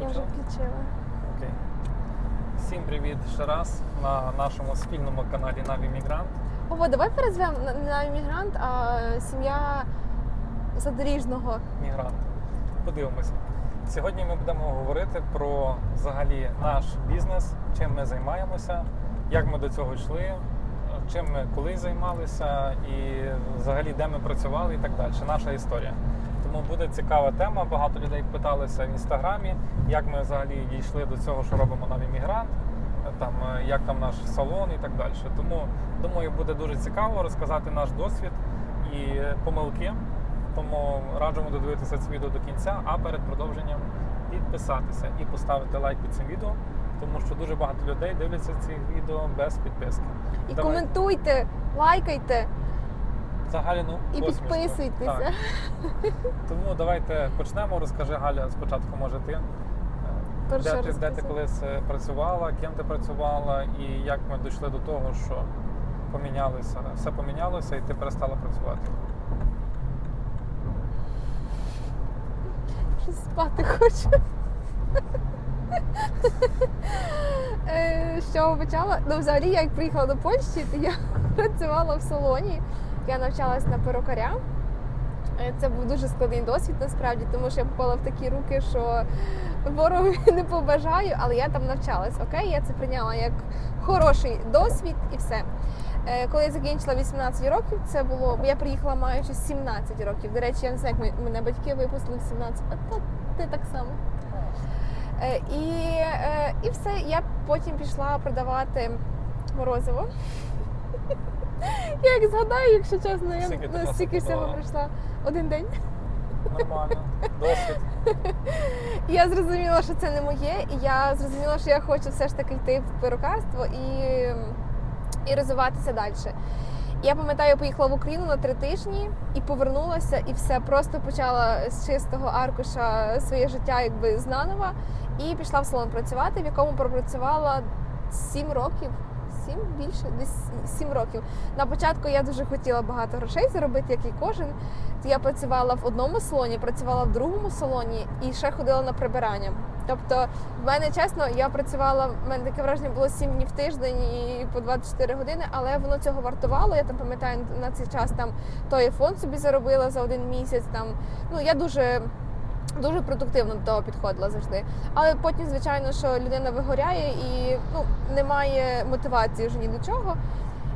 Я вже Включила? Окей. Всім привіт ще раз на нашому спільному каналі Наві Мігрант. Ого, давай перезвемо не на іммігрант, а сім'я задоріжного. Мігрант. Подивимося. Сьогодні ми будемо говорити про взагалі наш бізнес, чим ми займаємося, як ми до цього йшли, чим ми колись займалися і взагалі де ми працювали і так далі. Наша історія. Тому буде цікава тема. Багато людей питалися в інстаграмі, як ми взагалі дійшли до цього, що робимо наві мігрант, там е, як там наш салон і так далі. Тому думаю, буде дуже цікаво розказати наш досвід і помилки. Тому раджимо додивитися це відео до кінця, а перед продовженням підписатися і поставити лайк під цим відео, тому що дуже багато людей дивляться ці відео без підписки. І Давай. коментуйте, лайкайте Взагалі, ну і посмішку. підписуйтеся. Так. Тому давайте почнемо. Розкажи Галя спочатку, може ти. е, Перше Де ти, де ти розказуй. колись е, працювала, ким ти працювала, і як ми дійшли до того, що помінялося, все помінялося, і ти перестала працювати. Щось спати хочу. Е, З почала? Ну, взагалі, я як приїхала до Польщі, то я працювала в салоні. Я навчалась на перукаря. Е, Це був дуже складний досвід насправді, тому що я попала в такі руки, що ворогу не побажаю, але я там навчалась. Окей, я це прийняла як хороший досвід і все. Е, Коли я закінчила 18 років, це було, бо я приїхала маючи 17 років. До речі, я не знаю, як мене батьки випустили в 17, а та ти так само. Е, І, і все, я потім пішла продавати морозиво. Я як згадаю, якщо чесно, я Скільки ти ну, стільки всього пройшла один день. Нормально, досвід. Я зрозуміла, що це не моє, і я зрозуміла, що я хочу все ж таки йти в перукарство і, і розвиватися далі. Я пам'ятаю, поїхала в Україну на три тижні і повернулася, і все просто почала з чистого аркуша своє життя якби знанова, і пішла в салон працювати, в якому пропрацювала сім років. Сім більше, десь сім років. На початку я дуже хотіла багато грошей заробити, як і кожен. Я працювала в одному салоні, працювала в другому салоні і ще ходила на прибирання. Тобто, в мене чесно, я працювала, в мене таке враження було 7 днів в тиждень і по 24 години, але воно цього вартувало. Я там пам'ятаю на цей час там той фонд собі заробила за один місяць. Там ну я дуже. Дуже продуктивно до того підходила завжди. Але потім, звичайно, що людина вигоряє і ну, немає мотивації вже ні до чого.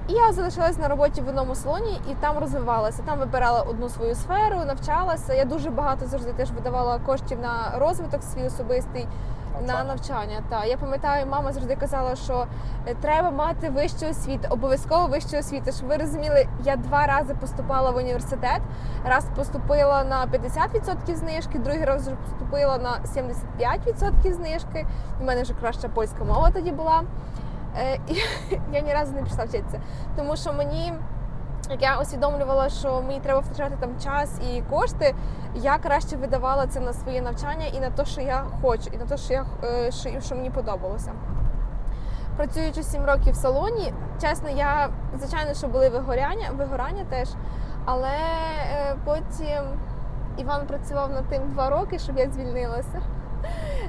І я залишилась на роботі в одному салоні і там розвивалася. Там вибирала одну свою сферу, навчалася. Я дуже багато завжди теж видавала коштів на розвиток свій особистий. На навчання, так. Я пам'ятаю, мама завжди казала, що е, треба мати вищу освіту, обов'язково вищу освіту. Щоб ви розуміли, я два рази поступала в університет. Раз поступила на 50% знижки, другий раз поступила на 75% знижки. У мене вже краща польська мова тоді була. Е, І я ні разу не пішла вчитися, тому що мені. Як я усвідомлювала, що мені треба втрачати там час і кошти, я краще видавала це на своє навчання і на те, що я хочу, і на те, що я е, що, що мені подобалося. Працюючи 7 років в салоні, чесно, я звичайно, що були вигоряння, вигорання теж, але е, потім Іван працював над тим два роки, щоб я звільнилася.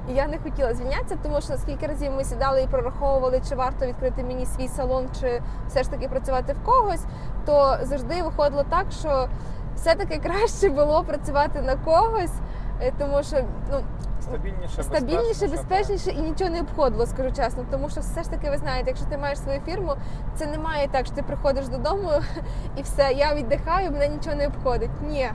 І я не хотіла звільнятися, тому що скільки разів ми сідали і прораховували, чи варто відкрити мені свій салон, чи все ж таки працювати в когось, то завжди виходило так, що все-таки краще було працювати на когось, е, тому що ну, Стабільніше, стабільніше, безпечніше, безпечніше і нічого не обходило, скажу чесно. Тому що все ж таки ви знаєте, якщо ти маєш свою фірму, це немає так, що ти приходиш додому і все, я віддихаю, мене нічого не обходить. Ні.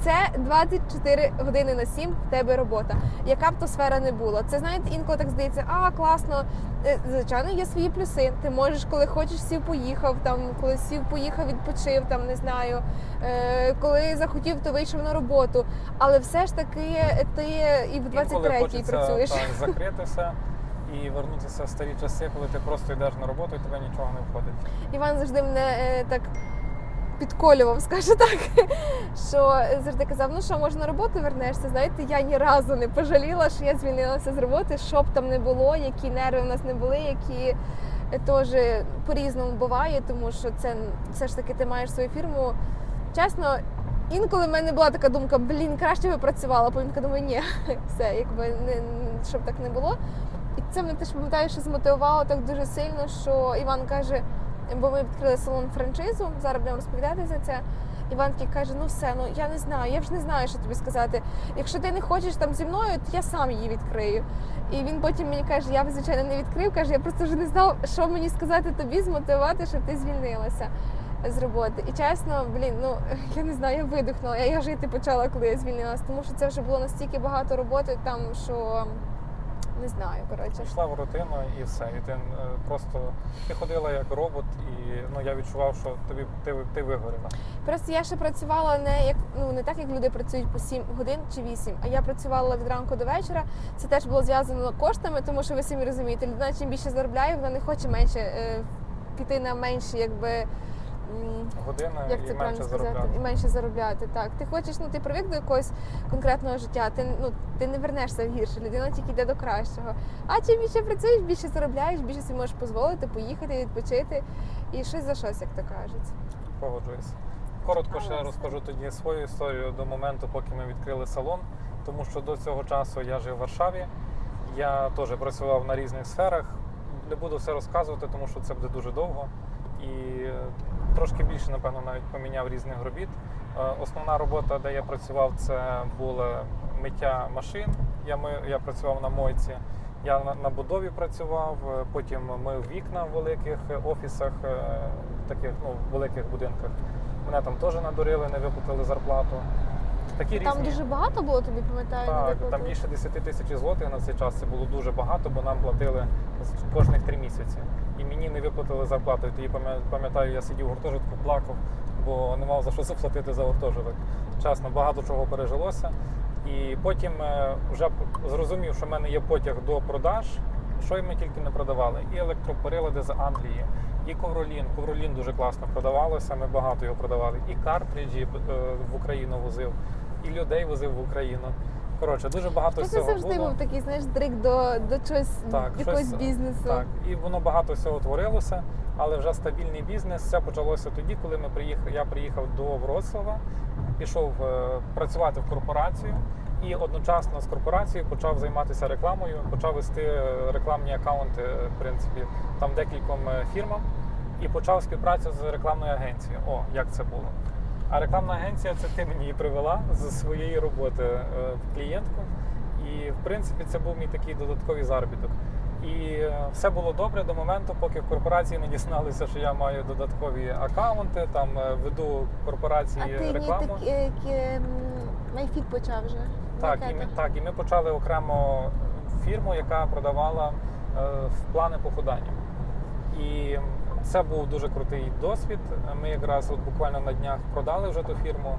Це 24 години на 7 в тебе робота. Яка б то сфера не була. Це знаєте, інколи так здається, а класно. Е, Звичайно, є свої плюси. Ти можеш, коли хочеш, сів поїхав, там коли сів, поїхав, відпочив, там не знаю. Е, коли захотів, то вийшов на роботу. Але все ж таки ти і в Інколи 23-й працюєш. Так, закритися і вернутися в старі часи, коли ти просто йдеш на роботу і тебе нічого не входить. Іван завжди мене е, так підколював, скажу так, що завжди казав, ну що, може на роботу вернешся. Знаєте, я ні разу не пожаліла, що я звільнилася з роботи, що б там не було, які нерви в нас не були, які теж по-різному буває, тому що це все ж таки ти маєш свою фірму. Чесно, інколи в мене була така думка, блін, краще би працювала. Потім така думаю, ні, все, якби не- щоб так не було. І це мене теж пам'ятаю, що змотивувало так дуже сильно, що Іван каже, бо ми відкрили салон франшизу, зараз будемо розповідати за це. Іван такий каже: ну все, ну я не знаю, я вже не знаю, що тобі сказати. Якщо ти не хочеш там зі мною, то я сам її відкрию. І він потім мені каже, я звичайно не відкрив, каже, я просто вже не знав, що мені сказати тобі, змотивувати, щоб ти звільнилася з роботи. І чесно, блін, ну я не знаю, я видихнула. Я, я жити почала, коли я звільнилася, тому що це вже було настільки багато роботи там, що не знаю, коротше. Пішла в рутину і все. І ти е, просто ти ходила як робот, і ну я відчував, що тобі ти, ти вигоріла. Просто я ще працювала не як ну не так, як люди працюють по 7 годин чи 8, а я працювала від ранку до вечора. Це теж було зв'язано коштами, тому що ви самі розумієте, людина чим більше заробляє, вона не хоче менше е, піти на менші, якби. М, Години Як і це менше правильно сказати? заробляти. І менше заробляти. Так, ти хочеш, ну ти привик до якогось конкретного життя. Ти ну ти не вернешся в гірше. Людина тільки йде до кращого. А чим більше працюєш, більше заробляєш, більше собі можеш дозволити поїхати, відпочити і щось за щось, як то кажуть. Погоджуюсь. Коротко ще Але розкажу тоді свою історію до моменту, поки ми відкрили салон, тому що до цього часу я жив в Варшаві. Я теж працював на різних сферах. Не буду все розказувати, тому що це буде дуже довго. І трошки більше, напевно, навіть поміняв різних робіт. Е, Основна робота, де я працював, це було миття машин. Я, я працював на мойці. Я на, на будові працював, е, потім мив вікна в великих офісах, е, таких ну, великих будинках. Мене там теж надурили, не виплатили зарплату. Такі Там різні. дуже багато було тобі, пам'ятаю, Так, там більше 10 тисяч злотих на цей час. Це було дуже багато, бо нам платили кожних три місяці. І мені не виплатили зарплату. І Тоді пам'ятаю, я сидів в гуртожитку, плакав, бо не мав за що заплатити за гуртожиток. Чесно, багато чого пережилося. І потім е, вже зрозумів, що в мене є потяг до продаж. Що ми тільки не продавали? І електроприлади з Англії, і ковролін. Ковролін дуже класно продавалося. Ми багато його продавали. І картриджі е, в Україну возив, і людей возив в Україну. Коротше, дуже багато Ти всього завжди було. був такий, знаєш, дрик до, до чогось, Так, якогось щось, бізнесу. Так, і воно багато всього творилося, але вже стабільний бізнес. Це почалося тоді, коли ми приїхали. Я приїхав до Вроцлава, пішов е, працювати в корпорацію, і одночасно з корпорацією почав займатися рекламою, почав вести е, рекламні акаунти, в принципі, там декільком фірмам, і почав співпрацю з рекламною агенцією. О, як це було. А рекламна агенція це ти мені її привела з своєї роботи е, в клієнтку. І в принципі це був мій такий додатковий заробіток. І е, все було добре до моменту, поки в корпорації не дізналися, що я маю додаткові акаунти, там е, веду корпорації А ти рекламу. Майфіт почав вже. Так, і ми, так, і ми почали окремо фірму, яка продавала е, в плани похудання. І це був дуже крутий досвід. Ми якраз от буквально на днях продали вже ту фірму.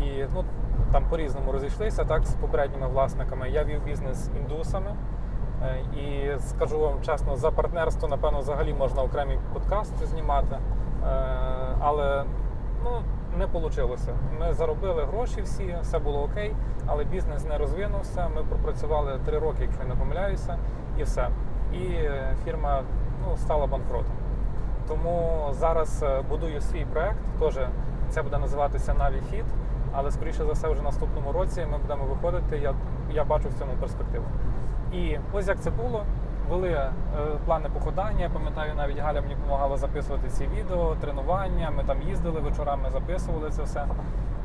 І ну, там по-різному розійшлися так, з попередніми власниками. Я вів бізнес індусами. Е, І скажу вам чесно, за партнерство, напевно, взагалі можна окремий подкаст знімати. Е, Але ну, не вийшло. Ми заробили гроші всі, все було окей, але бізнес не розвинувся. Ми пропрацювали три роки, якщо я не помиляюся, і все. І е, фірма ну, стала банкротом. Тому зараз е, будую свій проект. Теж це буде називатися NaviFit, але скоріше за все, вже наступному році ми будемо виходити. Я, я бачу в цьому перспективу. І ось як це було. Були е, плани походання. Я пам'ятаю, навіть Галя мені допомагала записувати ці відео, тренування. Ми там їздили вечорами, записували це все.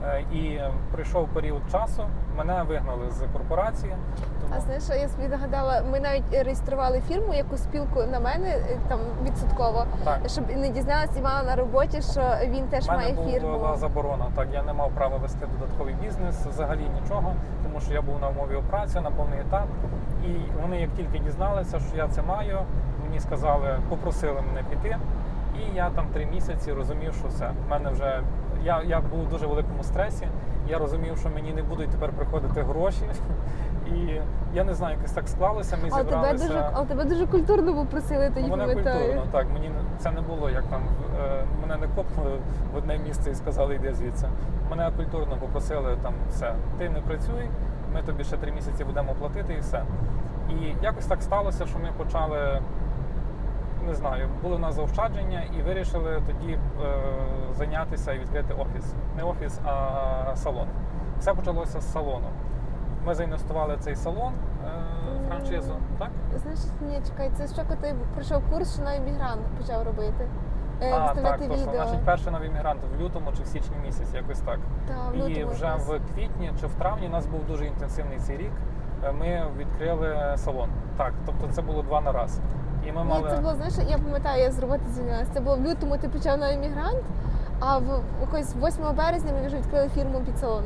Е, і прийшов період часу, мене вигнали з корпорації. Тому А знаєш, я собі нагадала, ми навіть реєстрували фірму, яку спілку на мене е, там відсотково, так. щоб не дізналась Івана на роботі, що він теж мене має була фірму. заборона. Так, я не мав права вести додатковий бізнес, взагалі нічого, тому що я був на умові праці на повний етап. І вони, як тільки дізналися, що я це маю, мені сказали, попросили мене піти. І я там три місяці розумів, що все. В мене вже я, я був у дуже великому стресі. Я розумів, що мені не будуть тепер приходити гроші. І я не знаю, якось так склалося. Ми Але тебе дуже, але тебе дуже культурно попросили тоді, мене пам'ятаю. культурно, так. Мені це не було як там. е, Мене не копнули в одне місце і сказали, йди звідси. Мене культурно попросили там все. Ти не працюй, ми тобі ще три місяці будемо платити і все. І якось так сталося, що ми почали не знаю, були в нас заощадження і вирішили тоді е, зайнятися і відкрити офіс. Не офіс, а салон. Все почалося з салону. Ми заінвестували цей салон, е, франшизу, так? Значить, ні, чекай, це що коли ти пройшов курс, що на іммігрант почав робити. Е, а, так, точно. відео. Значить, перший новий іммігрант в лютому чи в січні місяці, якось так. Та, в І вже в квітні чи в травні у нас був дуже інтенсивний цей рік. Ми відкрили салон. Так, тобто це було два на раз. І ми Ні, мали це було, знаєш, я пам'ятаю, я з роботи звільнилася. Це було в лютому ти почав на іммігрант, а в якось 8 березня ми вже відкрили фірму під салон.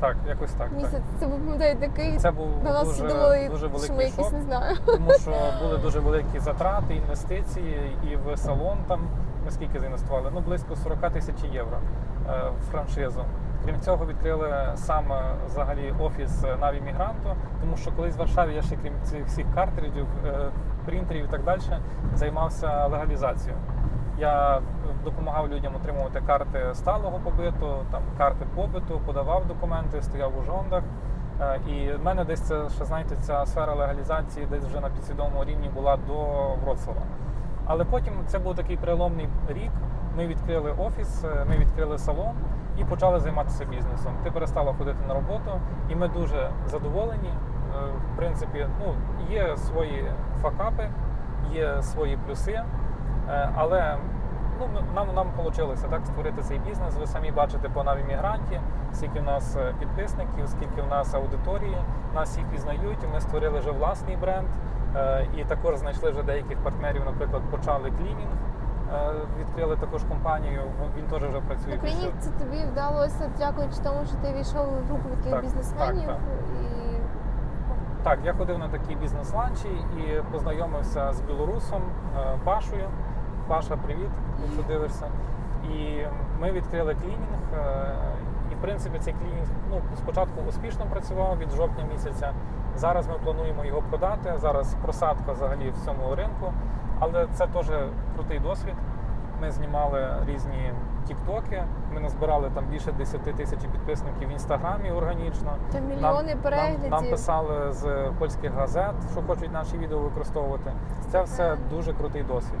так, якось так. так. Місяць. Це був пам'ятаю такий. Це був На нас дуже, думали, дуже що ми якісь шок, не знаю. тому що були дуже великі затрати, інвестиції, і в салон там ми скільки заінвестували? Ну близько 40 тисяч євро е, в франшизу. Крім цього, відкрили саме взагалі офіс е, Наві Мігранту, тому що колись в Варшаві я ще крім цих всіх картриджів, е, принтерів і так далі, займався легалізацією. Я е, допомагав людям отримувати карти сталого побиту, там карти побиту, подавав документи, стояв у жондах. Е, І в мене десь це ще знаєте, ця сфера легалізації десь вже на підсвідомому рівні була до Вроцлава. Але потім це був такий переломний рік. Ми відкрили офіс, е, ми відкрили салон і почали займатися бізнесом. Ти перестала ходити на роботу, і ми дуже задоволені. Е, В принципі, ну є свої факапи, є свої плюси, е, але ну, нам, нам вийшло так створити цей бізнес. Ви самі бачите по наві мігранті, скільки в нас е, підписників, скільки в нас аудиторії, нас всіх пізнають. Ми створили вже власний бренд і також знайшли вже деяких партнерів. Наприклад, почали клінінг. Відкрили також компанію. Він теж вже працює. Україні це тобі вдалося дякуючи тому, що ти війшов в групу таких Так, бізнесменів так, і Так, я ходив на такі бізнес-ланчі і познайомився з білорусом е, Пашою. Паша, привіт, якщо дивишся. І ми відкрили клінінг. е, І в принципі цей клінінг ну, спочатку успішно працював від жовтня місяця. Зараз ми плануємо його продати. Зараз просадка взагалі в цьому ринку, але це теж крутий досвід. Ми знімали різні тіктоки. Ми назбирали там більше 10 тисяч підписників в інстаграмі органічно. та мільйони переглядів. Нам, нам писали з польських газет, що хочуть наші відео використовувати. Це все дуже крутий досвід.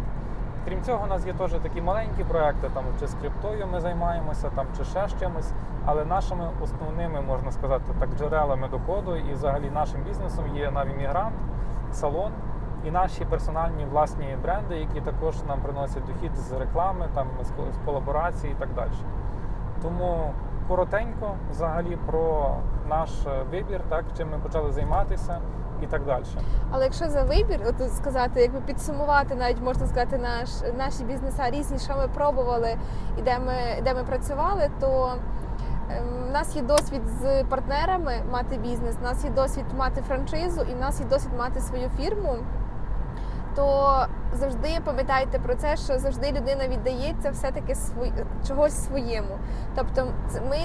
Крім цього, у нас є теж такі маленькі проекти, там чи з криптою ми займаємося, там чи ще з чимось. Але нашими основними, можна сказати, так, джерелами доходу і взагалі нашим бізнесом є Навімігрант, салон і наші персональні власні бренди, які також нам приносять дохід з реклами, там з ко- з і так далі. Тому коротенько взагалі про наш е, вибір, так чим ми почали займатися і так далі. Але якщо за вибір, от сказати, якби підсумувати, навіть можна сказати, наш наші бізнеса різні, що ми пробували і де ми де ми працювали, то ем, в нас є досвід з партнерами мати бізнес, в нас є досвід мати франшизу, і в нас є досвід мати свою фірму. То завжди пам'ятайте про це, що завжди людина віддається все-таки свої, чогось своєму. Тобто, ми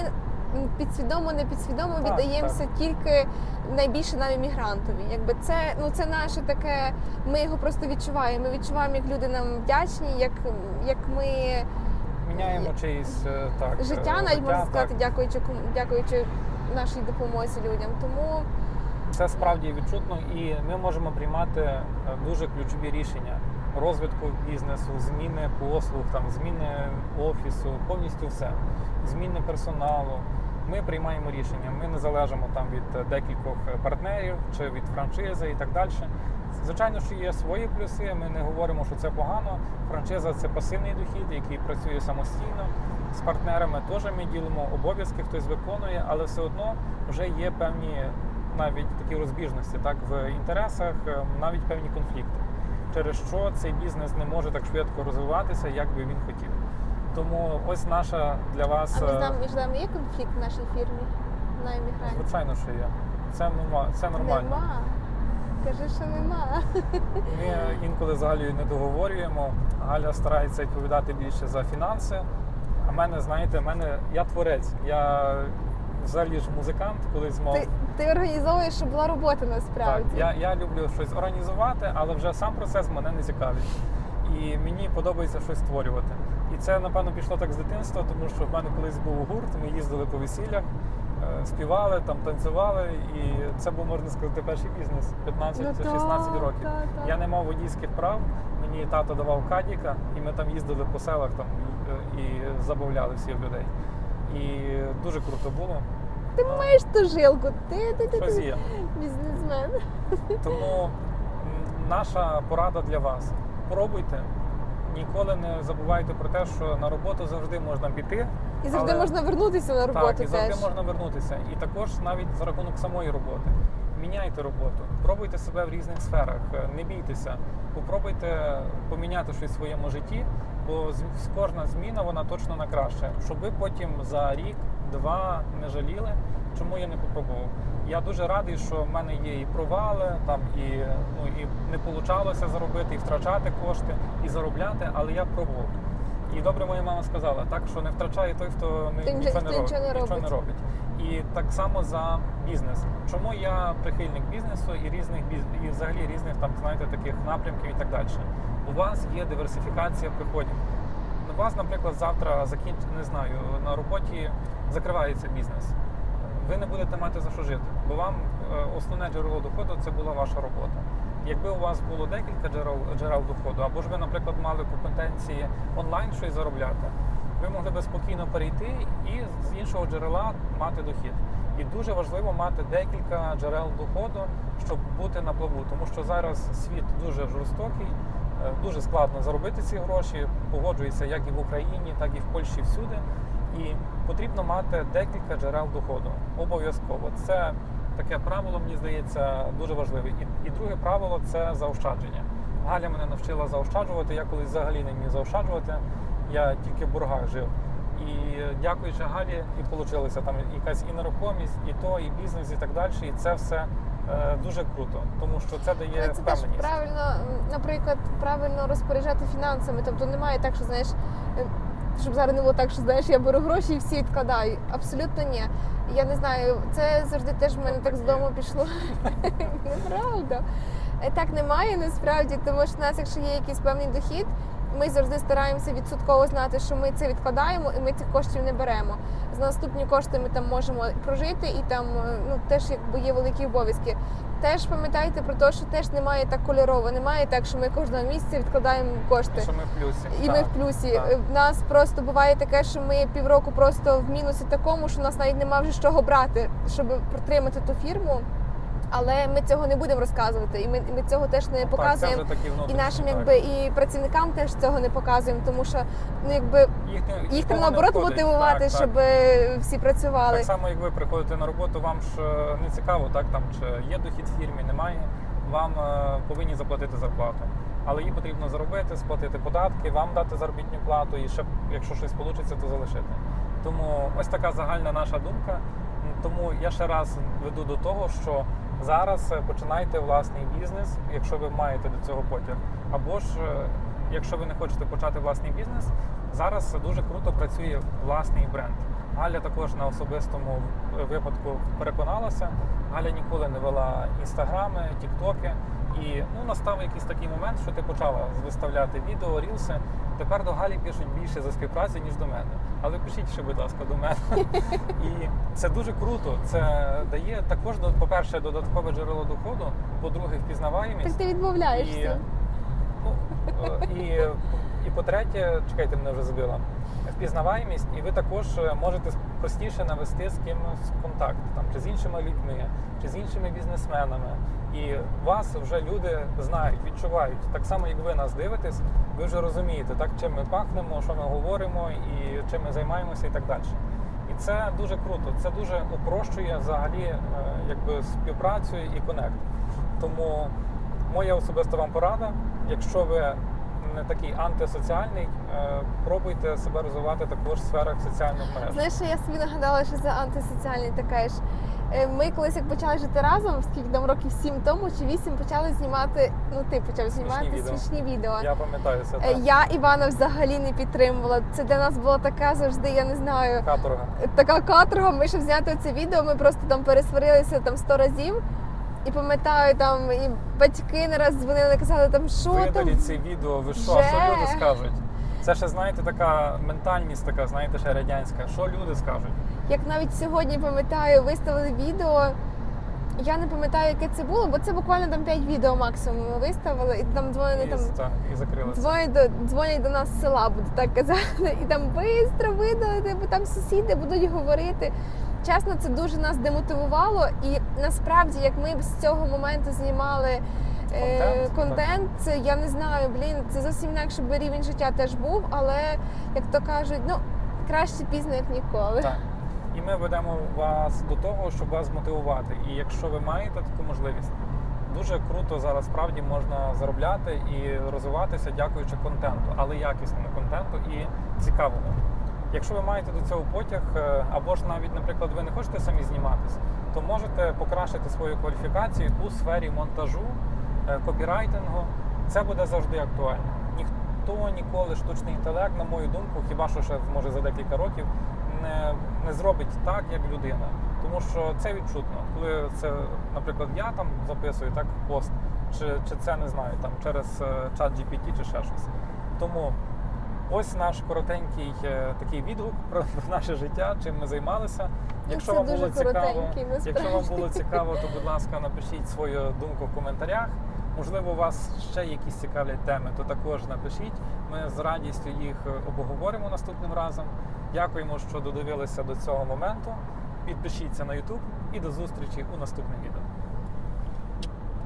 підсвідомо, не підсвідомо Так, віддаємося тільки найбільше нам іммігрантові. Якби це ну це наше таке. Ми його просто відчуваємо. Ми відчуваємо, як люди нам вдячні, як, як ми Міняємо чиїсь е, так життя, е, навіть можна сказати, так. дякуючи дякуючи нашій допомозі людям. Тому Це справді відчутно, і ми можемо приймати е, дуже ключові рішення розвитку бізнесу, зміни послуг, там зміни офісу, повністю все, зміни персоналу. Ми приймаємо рішення. Ми не залежимо там від е, декількох е, партнерів чи від франшизи і так далі. Звичайно, що є свої плюси. Ми не говоримо, що це погано. Франшиза це пасивний дохід, який працює самостійно. З партнерами теж ми ділимо обов'язки, хтось виконує, але все одно вже є певні навіть такі розбіжності, так в інтересах, е, навіть певні конфлікти, через що цей бізнес не може так швидко розвиватися, як би він хотів. Тому ось наша для вас а між е, нами між нами є конфлікт в нашій фірмі на іммігранті? звичайно, що є. Це норма, це нормально. Нема. Кажи, що нема. Ми інколи з Галею не договорюємо. Галя старається відповідати більше за фінанси. А мене, знаєте, мене я творець. Я взагалі ж музикант, колись мав. Ти, ти організовуєш, щоб була робота Так, насправді. я, я люблю щось організувати, але вже сам процес мене не цікавить. І мені подобається щось створювати. І це, напевно, пішло так з дитинства, тому що в мене колись був гурт, ми їздили по весіллях. е, співали, там танцювали, і це був можна сказати перший бізнес 15-16 Ну, років. так, так. Я не мав водійських прав. Мені тато давав кадіка, і ми там їздили по селах там і забавляли всіх людей. І дуже круто було. Ти маєш ту жилку, ти, ти, ти, Щось ти є. бізнесмен. Тому наша порада для вас: пробуйте. Ніколи не забувайте про те, що на роботу завжди можна піти. І завжди але- можна вернутися на роботу так, і завжди теж. можна вернутися. І також навіть за рахунок самої роботи. Міняйте роботу, пробуйте себе в різних сферах, не бійтеся, попробуйте поміняти щось в своєму житті, бо кожна зміна вона точно на краще, щоб ви потім за рік, два не жаліли, чому я не попробував. Я дуже радий, що в мене є і провали, там і ну і не получалося заробити, і втрачати кошти, і заробляти, але я пробував. І добре моя мама сказала, так що не втрачає той, хто не, нічого, хто не нічого не робить, нічого не робить. робить. І так само за бізнес. Чому я прихильник бізнесу і різних і взагалі різних там знаєте таких напрямків і так далі. У вас є диверсифікація приходів. У вас, наприклад, завтра закінч... не знаю, на роботі закривається бізнес. Ви не будете мати за що жити, бо вам е, основне джерело доходу це була ваша робота. Якби у вас було декілька джерел, джерел доходу, або ж ви, наприклад, мали компетенції онлайн щось заробляти, ви могли би спокійно перейти і з іншого джерела мати дохід. І дуже важливо мати декілька джерел доходу, щоб бути на плаву, тому що зараз світ дуже жорстокий, дуже складно заробити ці гроші. Погоджується як і в Україні, так і в Польщі всюди. І потрібно мати декілька джерел доходу. Обов'язково. Це таке правило, мені здається, дуже важливе. І, і друге правило це заощадження. Галя мене навчила заощаджувати. Я колись взагалі не міг заощаджувати. Я тільки в боргах жив. І дякуючи Галі, і вийшло там якась і нерухомість, і то, і бізнес, і так далі. І це все е, дуже круто, тому що це дає Але це теж правильно, наприклад, правильно розпоряджати фінансами. Тобто немає так, що знаєш, е, щоб зараз не було так, що знаєш, я беру гроші і всі відкладаю. Абсолютно ні. Я не знаю, це завжди теж в мене так з дому пішло. Неправда. Е, Так немає насправді, тому що в нас, якщо є якийсь певний дохід, ми завжди стараємося відсотково знати, що ми це відкладаємо і ми цих коштів не беремо. За наступні кошти ми там можемо прожити, і там е, ну теж якби є великі обов'язки. Теж пам'ятайте про те, що теж немає так кольорово, немає так, що ми кожного місяця відкладаємо кошти. Що ми в плюсі. І ми в плюсі. так. В нас просто буває таке, що ми півроку просто в мінусі такому, що у нас навіть немає вже з чого брати, щоб протримати ту фірму. Але ми цього не будемо розказувати, і ми, ми цього теж не Так, це показуємо. вже такі І внутрішні, нашим, так. якби і працівникам теж цього не показуємо, тому що ну якби їх, їх треба наоборот мотивувати, Так, так. щоб е, всі працювали. Так само, як ви приходите на роботу, вам ж е, не цікаво, так там чи є дохід в фірмі, немає. Вам е, повинні заплатити зарплату. Але її потрібно заробити, сплатити податки, вам дати заробітну плату і ще, якщо щось вийде, то залишити. Тому ось така загальна наша думка. Тому я ще раз веду до того, що зараз е, починайте власний бізнес, якщо ви маєте до цього потяг. Або ж, е, якщо ви не хочете почати власний бізнес, зараз дуже круто працює власний бренд. Галя також на особистому випадку переконалася. Галя ніколи не вела інстаграми, тіктоки. І ну, настав якийсь такий момент, що ти почала виставляти відео, рілси. Тепер до Галі пишуть більше за співпрацю, ніж до мене. Але пишіть ще, будь ласка, до мене. І це дуже круто. Це дає також, по-перше, додаткове джерело доходу, по-друге, Так ти ти І, відмовляєшся. ну, е, і, і по-третє, чекайте, мене вже забила. Впізнаваємість, і ви також е, можете простіше навести з кимось контакт, там, чи з іншими людьми, чи з іншими бізнесменами. І вас вже люди знають, відчувають. Так само, як ви нас дивитесь, ви вже розумієте, так, чим ми пахнемо, що ми говоримо, і чим ми займаємося, і так далі. І це дуже круто. Це дуже упрощує взагалі е, якби співпрацю і конект. Тому моя особиста вам порада, якщо ви не такий антисоціальний, е, пробуйте себе розвивати також в сферах соціальних мереж. Знаєш, що я собі нагадала, що це антисоціальний така ж. Е, Ми колись як почали жити разом, скільки там років сім тому чи вісім почали знімати. Ну ти почав знімати відео. смішні відео. Я пам'ятаю це Е, так. Я Івана взагалі не підтримувала. Це для нас була така завжди, я не знаю, Каторга. така каторга. Ми щоб зняти це відео, ми просто там пересварилися там сто разів. І пам'ятаю, там і батьки не раз дзвонили, казали, там що там Видаліть ці відео, ви що, Вже. що люди скажуть? Це ще, знаєте, така ментальність, така, знаєте, ще радянська. Що люди скажуть? Як навіть сьогодні пам'ятаю, виставили відео. Я не пам'ятаю, яке це було, бо це буквально там 5 відео максимум ми виставили, і там дзвонять І, там. так, і закрили це. Дзвонять до, дзвонять до нас з села, буду так казати, і там швидко видалити, бо там сусіди будуть говорити. Чесно, це дуже нас демотивувало. І насправді, як ми б з цього моменту знімали е, Контент, контент, це я не знаю, блін, це зовсім інакше би рівень життя теж був, але як то кажуть, ну краще пізно, як ніколи. Так. І ми ведемо вас до того, щоб вас мотивувати. І якщо ви маєте таку можливість, дуже круто зараз справді можна заробляти і розвиватися, дякуючи контенту, але якісному контенту і цікавому. Якщо ви маєте до цього потяг, е, або ж навіть, наприклад, ви не хочете самі зніматися, то можете покращити свою кваліфікацію у сфері монтажу, е, копірайтингу. Це буде завжди актуально. Ніхто ніколи штучний інтелект, на мою думку, хіба що ще може за декілька років, не, не зробить так, як людина. Тому що це відчутно. Коли це, наприклад, я там записую так пост, чи, чи це не знаю, там через е, чат GPT чи ще щось. Тому ось наш коротенький е, такий відгук про, наше життя, чим ми займалися. Якщо це вам було цікаво, якщо вам було цікаво, то будь ласка, напишіть свою думку в коментарях. Можливо, у вас ще якісь цікавлять теми, то також напишіть. Ми з радістю їх е, обговоримо наступним разом. Дякуємо, що додивилися до цього моменту. Підпишіться на YouTube і до зустрічі у наступних відео.